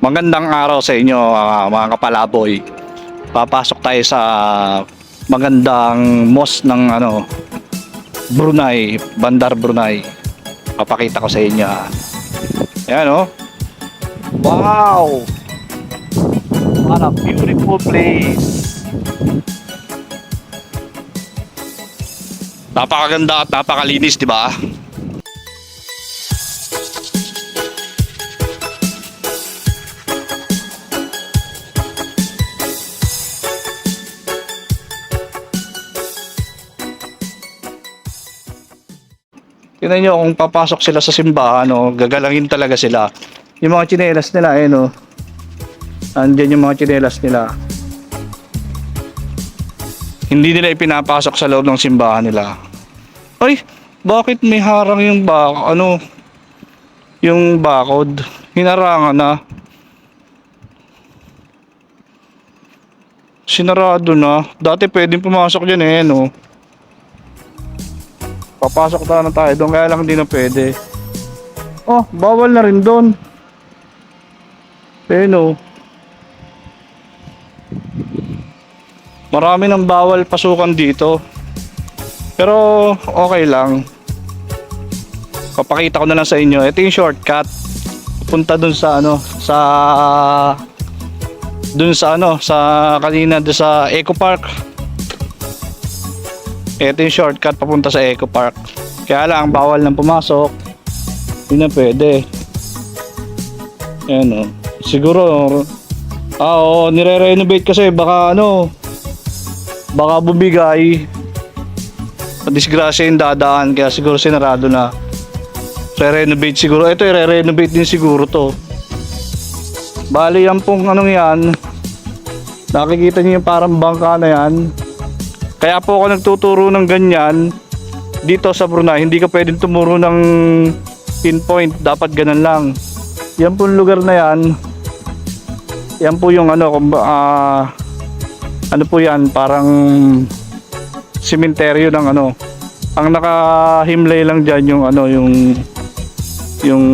Magandang araw sa inyo ah, mga kapalaboy. Papasok tayo sa magandang mosque ng ano Brunei, Bandar Brunei. Papakita ko sa inyo. ah. Ayan oh. Wow! What a beautiful place. Napakaganda at napakalinis, di ba? Tingnan nyo kung papasok sila sa simbahan, no, gagalangin talaga sila. Yung mga tsinelas nila, eh, no. Andyan yung mga tsinelas nila. Hindi nila ipinapasok sa loob ng simbahan nila. Ay, bakit may harang yung ba ano yung bakod? Hinarangan na. Sinarado na. Dati pwedeng pumasok dyan eh, no. Papasok na tayo doon, kaya lang hindi na pwede. Oh, bawal na rin doon. No. Marami ng bawal pasukan dito. Pero okay lang. Papakita ko na lang sa inyo. Ito yung shortcut. Punta dun sa ano, sa dun sa ano, sa kanina dun sa Eco Park. Ito yung shortcut papunta sa Eco Park. Kaya lang bawal nang pumasok. Hindi na pwede. Ayan o. Siguro Ah, oo, nire-renovate kasi baka ano baka bumigay disgrasya yung dadaan kaya siguro sinarado na re-renovate siguro ito i-renovate din siguro to bali yan pong anong yan nakikita niyo yung parang bangka na yan kaya po ako nagtuturo ng ganyan dito sa Brunei. Hindi ka pwedeng tumuro ng pinpoint. Dapat ganun lang. Yan pong lugar na yan. Yan po yung ano ah, ano po yan? Parang sementeryo ng ano. Ang nakahimlay lang dyan yung ano yung yung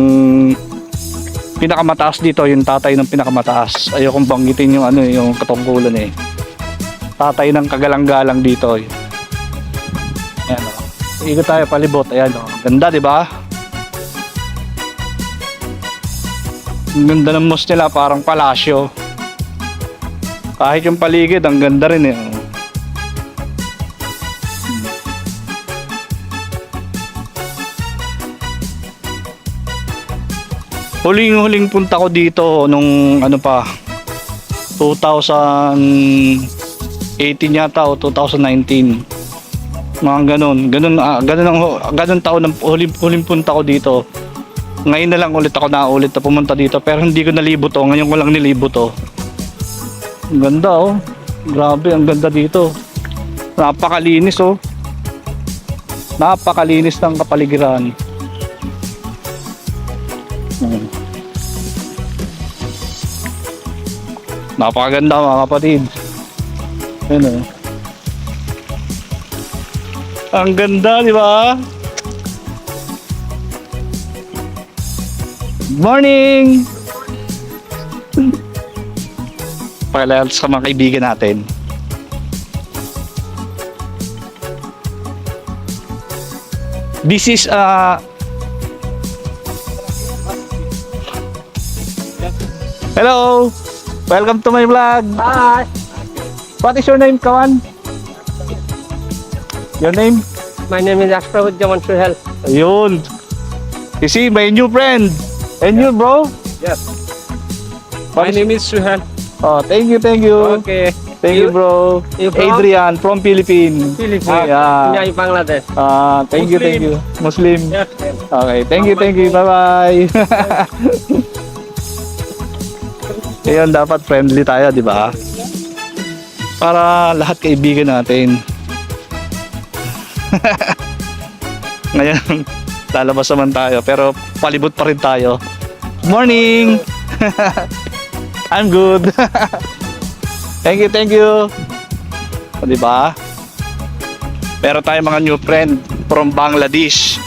pinakamataas dito yung tatay ng pinakamataas. Ayokong banggitin yung ano yung katungkulan eh tatay ng kagalang-galang dito eh. ayan o ikot tayo palibot. Ayan o ganda di ba? Ang ganda ng mosque nila parang palasyo. Kahit yung paligid ang ganda rin eh Huling-huling punta ko dito nung ano pa 2018 yata o 2019. Mga ganun, ganun ah, ganun ang ganun taon ng huling huling punta ko dito. Ngayon na lang ulit ako na ulit na pumunta dito pero hindi ko nalibot to, ngayon ko lang nilibot to. Ang ganda oh. Grabe, ang ganda dito. Napakalinis oh. Napakalinis ng kapaligiran. Hmm. Napakaganda mga kapatid. Ayun oh. Ang ganda, di ba? Morning! Pakilala sa mga kaibigan natin. This is uh, Hello! Welcome to my vlog! Hi, What is your name, Kawan? Your name? my name is Ashrafuddin Suhel. Ayun. You see, my new friend. And you, bro? Yes. What My is- name is Suhel. Oh, thank you, thank you. Okay. Thank you, You- bro. you from? Adrian from Philippines. Philippines. Yeah. Yeah, Bangladesh. Ah, thank you, thank you. Muslim. Yes. Okay, thank you, thank you. Bye-bye. Ayun, dapat friendly tayo, di ba? Para lahat kaibigan natin. Ngayon, lalabas naman tayo, pero palibot pa rin tayo. Morning! I'm good. thank you, thank you. O, di ba? Meron tayong mga new friend from Bangladesh.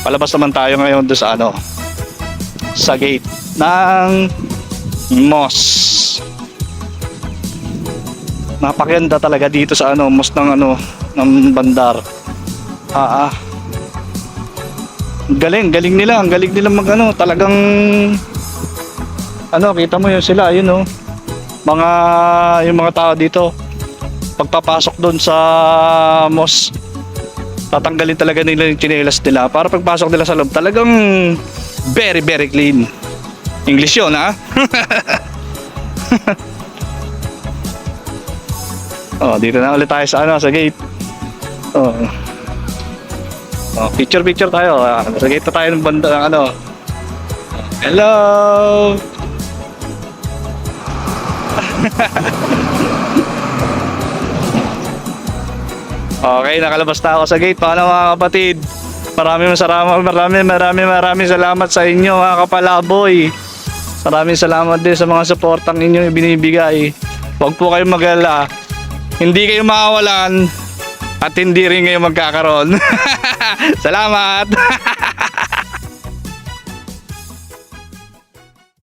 Palabas naman tayo ngayon doon sa ano, sa gate ng Moss. Napakaganda talaga dito sa ano, Moss ng ano, ng bandar. Ah, ah. Galing, galing nila, ang galing nila mag ano, talagang ano, kita mo yun sila, yun oh. Mga yung mga tao dito pagpapasok doon sa mos tatanggalin talaga nila yung chinelas nila para pagpasok nila sa loob talagang very very clean. English yun ha? Oh dito na ulit tayo sa ano sa gate. Oh, oh picture picture tayo. Ah, sa gate na tayo ng banda ng ano. Hello! Okay, nakalabas na ako sa gate. Paano mga kapatid? Maraming salamat, maraming maraming maraming salamat sa inyo mga kapalaboy. Maraming salamat din sa mga suportang inyong ibinibigay. Huwag po kayong mag-alala. Hindi kayo makawalan at hindi rin kayo magkakaroon. salamat!